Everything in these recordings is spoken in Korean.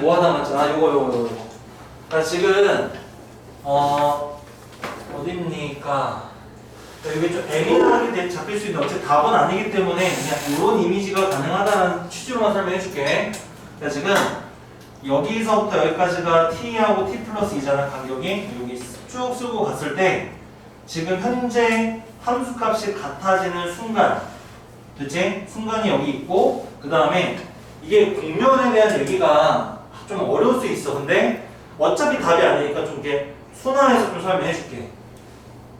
뭐 하다 맞죠? 아 요거 요거 요거 자 지금 어 어딥니까 자, 이게 좀 애매하게 돼- 잡힐 수 있는 어차피 답은 아니기 때문에 그냥 이런 이미지가 가능하다는 취지로만 설명해 줄게 자 지금 여기서부터 여기까지가 t하고 t 플러스 2잖아 간격이 여기 쭉 쓰고 갔을 때 지금 현재 함수값이 같아지는 순간 그치? 순간이 여기 있고 그 다음에 이게 공면에 대한 얘기가 좀 어려울 수 있어. 근데 어차피 답이 아니니까 좀 이렇게 순환해서 좀 설명해 줄게.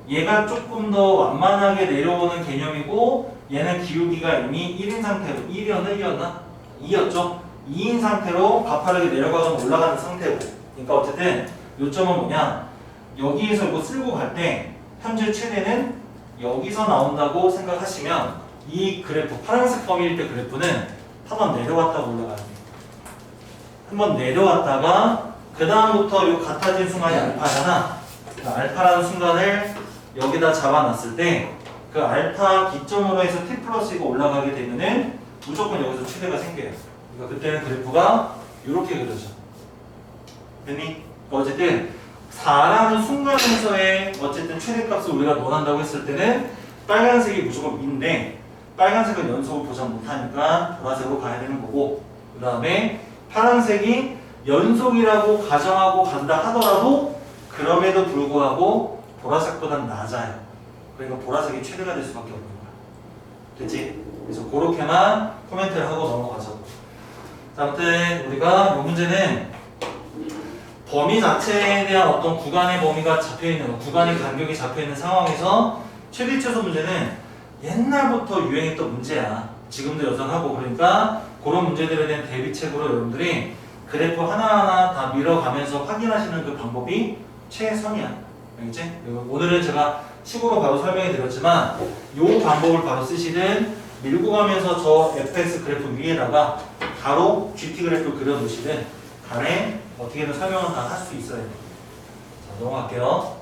얘가 조금 더 완만하게 내려오는 개념이고 얘는 기울기가 이미 1인 상태로 1이었나 2였나? 2였죠? 2인 상태로 가파르게 내려가거나 올라가는 상태고. 그러니까 어쨌든 요점은 뭐냐? 여기에서 이거 쓸고 갈 때 현재 최대는 여기서 나온다고 생각하시면 이 그래프 파란색 범위일 때 그래프는 한번 내려왔다가 올라가는 거예요 한번 내려왔다가 그 다음부터 요 같아진 순간이 알파잖아. 그 알파라는 순간을 여기다 잡아놨을 때 그 알파 기점으로 해서 t 플러스 이가 올라가게 되면은 무조건 여기서 최대가 생겨요. 그러니까 그때는 그래프가 이렇게 그려져. 됐니? 어쨌든 4라는 순간에서의 어쨌든 최대값을 우리가 논한다고 했을 때는 빨간색이 무조건 인데 빨간색은 연속을 보장 못하니까 보라색으로 가야 되는 거고 그 다음에 파란색이 연속이라고 가정하고 간다 하더라도 그럼에도 불구하고 보라색보다는 낮아요. 그러니까 보라색이 최대가 될 수밖에 없는 거야. 됐지? 그래서 그렇게만 코멘트를 하고 넘어가자고 자, 아무튼 우리가 이 문제는 범위 자체에 대한 어떤 구간의 범위가 잡혀 있는 구간의 간격이 잡혀 있는 상황에서 최대 최소 문제는 옛날부터 유행했던 문제야. 지금도 여전하고 그러니까 그런 문제들에 대한 대비책으로 여러분들이 그래프 하나하나 다 밀어가면서 확인하시는 그 방법이 최선이야. 알겠지? 오늘은 제가 식으로 바로 설명해 드렸지만 이 방법을 바로 쓰시든 밀고 가면서 저 fx 그래프 위에다가 바로 gt 그래프 그려 놓으시든 간에 어떻게든 설명은 다 할 수 있어야 돼요. 자, 넘어갈게요.